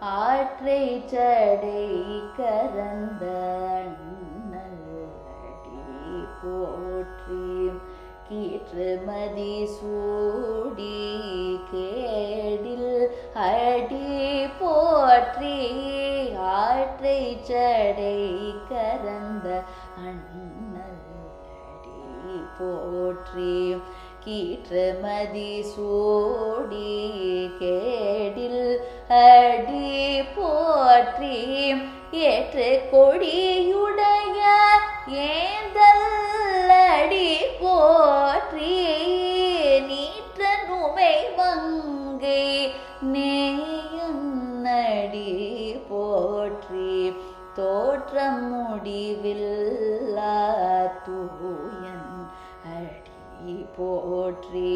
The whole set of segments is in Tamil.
ஆற்றை சடை கரந்த போற்றி கீற்றுமதி சூடி கேடில் அடி போற்றி ஆற்றை சடை கரந்த அண்ணல்லடி போற்றி கீற்றுமதி சூடி போற்றி ஏற்று கொடியுடைய ஏந்தல் அடி போற்றி நீற்ற நுமை மங்கை நேயன்னடி போற்றி தோற்ற முடிவில்லா தூயன் அடி போற்றி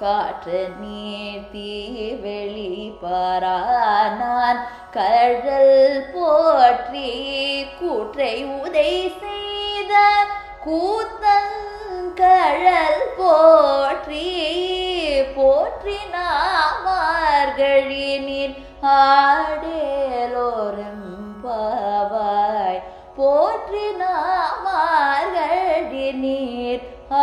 காற்று நீர்த்தி வெளிப்பார வெளி கடல் போற்றி கூற்றை உதை செய்த கூத்தங்கழல் போற்றி போற்றி நாமார்கழி நீர் பாவாய் போற்றி நாமார்கழி நீர் ஆ